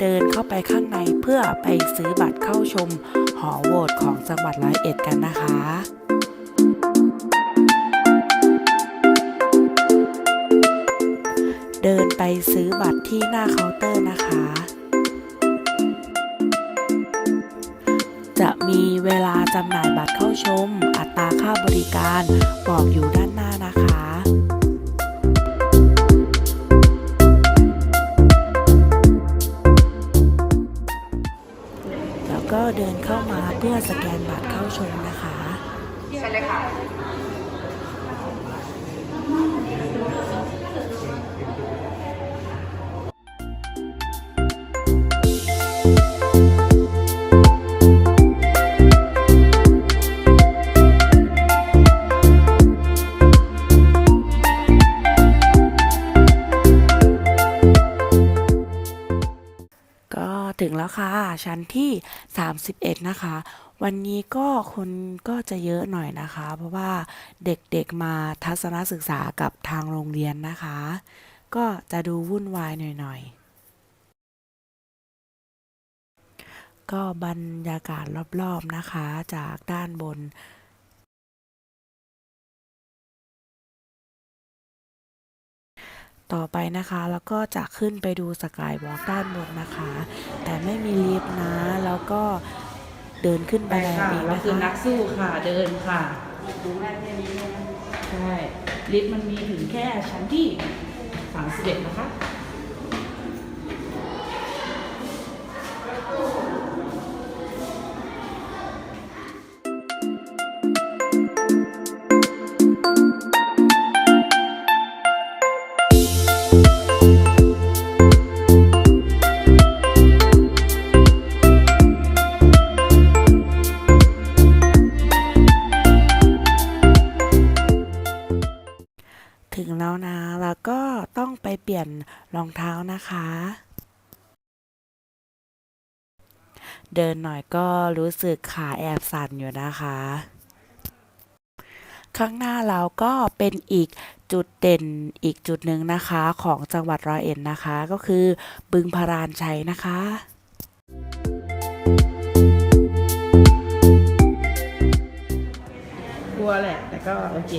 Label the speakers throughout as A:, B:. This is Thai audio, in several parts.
A: เดินเข้าไปข้างในเพื่อไปซื้อบัตรเข้าชมหอโหวตของจังหวัดร้อยเอ็ดกันนะคะเดินไปซื้อบัตรที่หน้าเคาน์เตอร์นะคะ จะมีเวลาจำหน่ายบัตรเข้าชม อัตราค่าบริการบอกอยู่ด้าน ก็เดินเข้ามาเพื่อสแกนบัตรเข้าชมนะคะ
B: ใช่เลยค่ะ
A: แล้วค่ะ ชั้นที่ 31 นะคะ วันนี้ก็คนก็จะเยอะหน่อยนะคะ เพราะว่าเด็กๆมาทัศนศึกษากับทางโรงเรียนนะคะ ก็จะดูวุ่นวายหน่อยๆ ก็บรรยากาศรอบๆนะคะจากด้านบน ต่อไปนะคะ แล้วก็จะขึ้นไปดูสกายวอล์กด้านบนนะคะ แต่ไม่มีลิฟต์นะ แล้วก็เดินขึ้น
B: ไป
A: บันได
B: ค่ะ
A: เอง
B: เรา
A: นะ
B: คือนั
A: คะ
B: กสู้ค่ะเดินค่ะใช่ลิฟต์มันมีถึงแค่ชั้นที่31นะคะ
A: ถึงแล้วนะ แล้วก็ต้องไปเปลี่ยนรองเท้านะคะ เดินหน่อยก็รู้สึกขาแอบสั่นอยู่นะคะ ข้างหน้าเราก็เป็นอีกจุดเด่นอีกจุดหนึ่งนะคะของจังหวัดร้อยเอ็ดนะคะ ก็คือบึงพารานชัยนะคะ
B: กลัวแหละ แต่ก็โอเค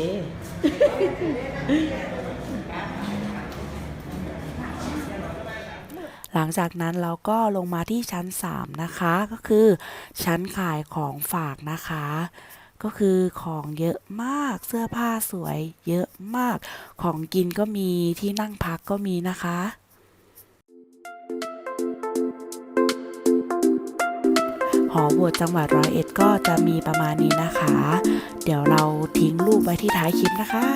A: หลังจากนั้นเราก็ลงมาที่ชั้น 3 นะคะ ก็คือชั้นขายของฝากนะคะ ก็คือของเยอะมากเสื้อผ้าสวย เยอะมากของกินก็มีที่นั่งพักก็มีนะคะ หอโหวตจังหวัดร้อยเอ็ดก็จะมีประมาณนี้นะคะ เดี๋ยวเราทิ้งรูปไว้ที่ท้ายคลิปนะคะ